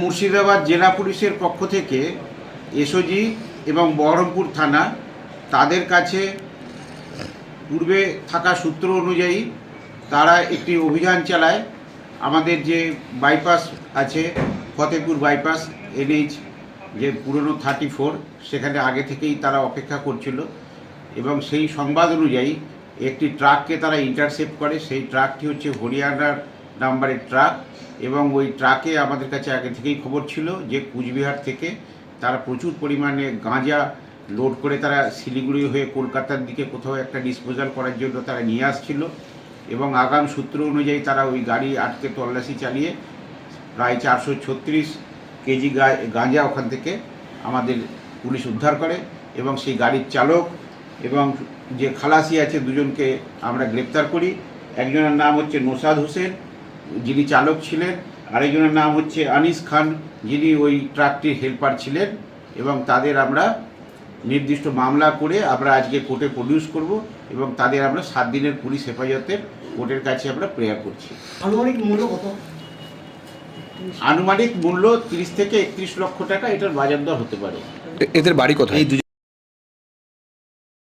মুর্শিদাবাদ জেলা পুলিশের পক্ষ থেকে এসওজি এবং বহরমপুর থানা তাদের কাছে পূর্বে থাকা সূত্র অনুযায়ী তারা একটি অভিযান চালায়। আমাদের যে বাইপাস আছে ফতেপুর বাইপাস, এনএইচ, যে পুরনো থার্টি ফোর, সেখানে আগে থেকেই তারা অপেক্ষা করছিল এবং সেই সংবাদ অনুযায়ী একটি ট্রাককে তারা ইন্টারসেপ্ট করে। সেই ট্রাকটি হচ্ছে হরিয়ানার নাম্বারের ট্রাক এবং ওই ট্রাকে আমাদের কাছে আগে থেকেই খবর ছিল যে কুচবিহার থেকে তারা প্রচুর পরিমাণে গাঁজা লোড করে তারা শিলিগুড়ি হয়ে কলকাতার দিকে কোথাও একটা ডিসপোজাল করার জন্য তারা নিয়ে আসছিল এবং আগাম সূত্র অনুযায়ী তারা ওই গাড়ি আটকে তল্লাশি চালিয়ে প্রায় চারশো ছত্রিশ কেজি গাঁজা ওখান থেকে আমাদের পুলিশ উদ্ধার করে এবং সেই গাড়ির চালক এবং যে খালাসি আছে দুজনকে আমরা গ্রেপ্তার করি। একজনের নাম হচ্ছে নোসাদ হোসেন যিনি চালক ছিলেন আরেকজনের নাম হচ্ছে আনিস খান যিনি ওই ট্রাকটির হেল্পার ছিলেন এবং তাদের আমরা নির্দিষ্ট মামলা করে আমরা আজকে কোর্টে প্রডিউস করব এবং তাদের আমরা সাত দিনের পুলিশ হেফাজতের কোর্টের কাছে আমরা প্রেয়ার করছি। আনুমানিক মূল্য কত? আনুমানিক মূল্য তিরিশ থেকে একত্রিশ লক্ষ টাকা এটার বাজার দর হতে পারে। এদের বাড়ি কোথায়?